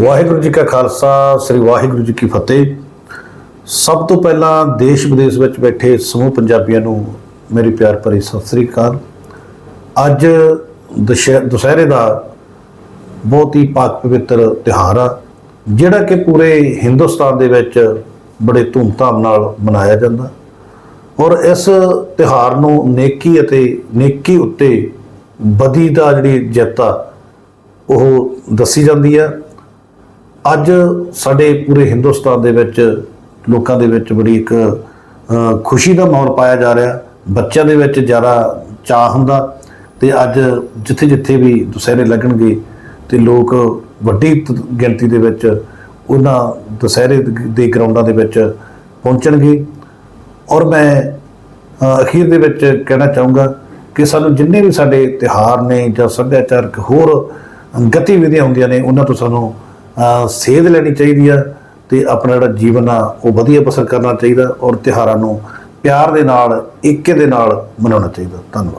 ਵਾਹਿਗੁਰੂ ਜੀ ਕਾ ਖਾਲਸਾ, ਸ੍ਰੀ ਵਾਹਿਗੁਰੂ ਜੀ ਕੀ ਫਤਿਹ। ਸਭ ਤੋਂ ਪਹਿਲਾਂ ਦੇਸ਼ ਵਿਦੇਸ਼ ਵਿੱਚ ਬੈਠੇ ਸਮੂਹ ਪੰਜਾਬੀਆਂ ਨੂੰ ਮੇਰੀ ਪਿਆਰ ਭਰੀ ਸਤਿ ਸ੍ਰੀ ਅਕਾਲ। ਅੱਜ ਦੁਸ਼ਹਿ- ਦੁਸਹਿਰੇ ਦਾ ਬਹੁਤ ਹੀ ਪਾਕ ਪਵਿੱਤਰ ਤਿਉਹਾਰ ਆ, ਜਿਹੜਾ ਕਿ ਪੂਰੇ ਹਿੰਦੁਸਤਾਨ ਦੇ ਵਿੱਚ ਬੜੇ ਧੂਮਧਾਮ ਨਾਲ ਮਨਾਇਆ ਜਾਂਦਾ। ਔਰ ਇਸ ਤਿਉਹਾਰ ਨੂੰ ਨੇਕੀ ਅਤੇ ਨੇਕੀ ਉੱਤੇ ਬਦੀ ਦਾ ਜਿਹੜੀ ਜਿੱਤ ਆ ਉਹ ਦੱਸੀ ਜਾਂਦੀ ਆ। ਅੱਜ ਸਾਡੇ ਪੂਰੇ ਹਿੰਦੁਸਤਾਨ ਦੇ ਵਿੱਚ ਲੋਕਾਂ ਦੇ ਵਿੱਚ ਬੜੀ ਇੱਕ ਖੁਸ਼ੀ ਦਾ ਮਾਹੌਲ ਪਾਇਆ ਜਾ ਰਿਹਾ। ਬੱਚਿਆਂ ਦੇ ਵਿੱਚ ਜ਼ਿਆਦਾ ਚਾਹ ਹੁੰਦਾ ਤੇ ਅੱਜ ਜਿੱਥੇ ਜਿੱਥੇ ਵੀ ਦੁਸਹਿਰੇ ਲੱਗਣਗੇ ਤੇ ਲੋਕ ਵੱਡੀ ਗਿਣਤੀ ਦੇ ਵਿੱਚ ਉਹਨਾਂ ਦੁਸਹਿਰੇ ਦੇ ਗਰਾਊਂਡਾਂ ਦੇ ਵਿੱਚ ਪਹੁੰਚਣਗੇ। ਔਰ ਮੈਂ ਅਖੀਰ ਦੇ ਵਿੱਚ ਕਹਿਣਾ ਚਾਹੂੰਗਾ ਕਿ ਸਾਨੂੰ ਜਿੰਨੇ ਵੀ ਸਾਡੇ ਤਿਉਹਾਰ ਨੇ ਜਾਂ ਸੱਭਿਆਚਾਰਕ ਹੋਰ ਗਤੀਵਿਧੀਆਂ ਹੁੰਦੀਆਂ ਨੇ, ਉਹਨਾਂ ਤੋਂ ਸਾਨੂੰ ਸੇਧ ਲੈਣੀ ਚਾਹੀਦੀ ਆ ਤੇ ਆਪਣਾ ਜਿਹੜਾ ਜੀਵਨ ਆ, ਉਹ ਵਧੀਆ ਬਸਰ ਕਰਨਾ ਚਾਹੀਦਾ ਔਰ ਤਿਉਹਾਰਾਂ ਨੂੰ ਪਿਆਰ ਦੇ ਨਾਲ, ਏਕੇ ਦੇ ਨਾਲ ਮਨਾਉਣਾ ਚਾਹੀਦਾ। ਧੰਨਵਾਦ।